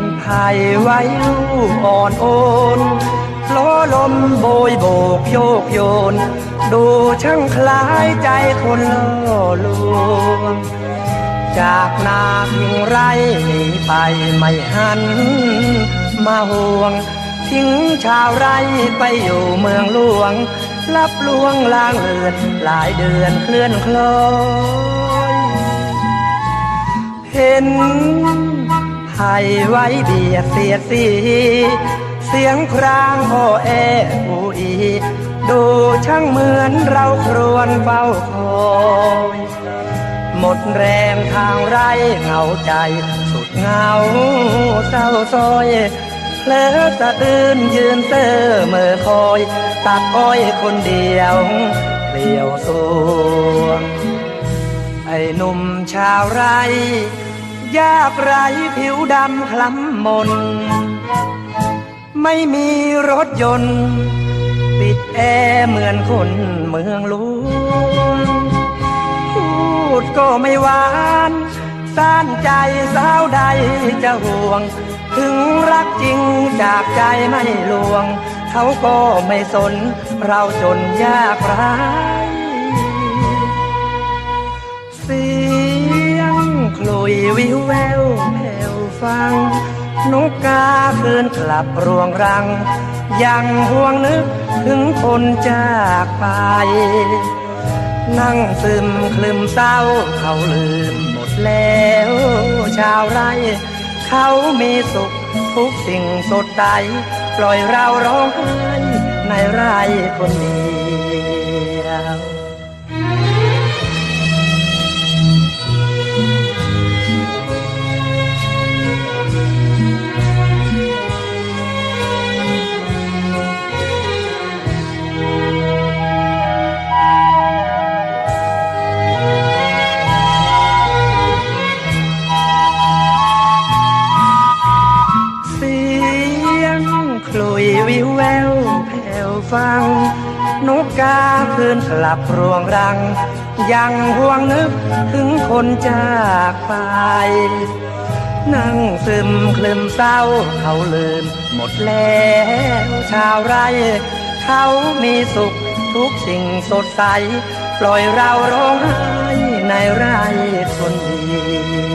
นภายไว้อ่อนโอนล้อลมโบยโบกโยกโยน ดูช่างคล้ายใจคนล่อลวงจากนาเพียงไรหนีไปไม่หัน มาห่วง ทิ้งชาวไรไปอยู่เมืองหลวง รับลวงล้างเลือนหลายเดือนเคลื่อนคลอยเห็น ไผ่ไว้เบียดเสียดสี เสียงครางโอแออูอี ดูช่างเหมือนเราครวนเฝ้าคอยหมดแรงทางไรเหงาใจ สุดเหงาเศร้าซอยเพลอสะอื้นยืนเตอเมื่อคอย ตัดอ้อยคนเดียวเปลี่ยวสวงไอ้หนุ่มชาวไร ยากไรผิวดำคล้ำมน ไม่มีรถยนต์ ปิดแอร์เหมือนคนเมืองลวงพูดก็ไม่หวานซ่านใจสาวใดจะห่วง ถึงรักจริงจากใจไม่ลวง เขาก็ไม่สน เราจนยากไร คลุยวิวแววแผ่วฟัง นกกาคืนกลับรวงรัง ยังห่วงนึกถึงคนจากไป นั่งซึมคลึมเศร้าเขาลืมหมดแล้ว ชาวไร่เขามีสุขทุกสิ่งสดใสปล่อยเราร้องไห้ในไร่คนเงคลุยวิวแววแผ่วฟัง นกกาคืนกลับรวงรัง ยังห่วงนึกถึงคนจากไป นั่งซึมคลึมเศร้าเขาลืมหมดแล้วชาวไรเขามีสุขทุกสิ่งสดใส ปล่อยเราร้องไห้ในไร่คนดี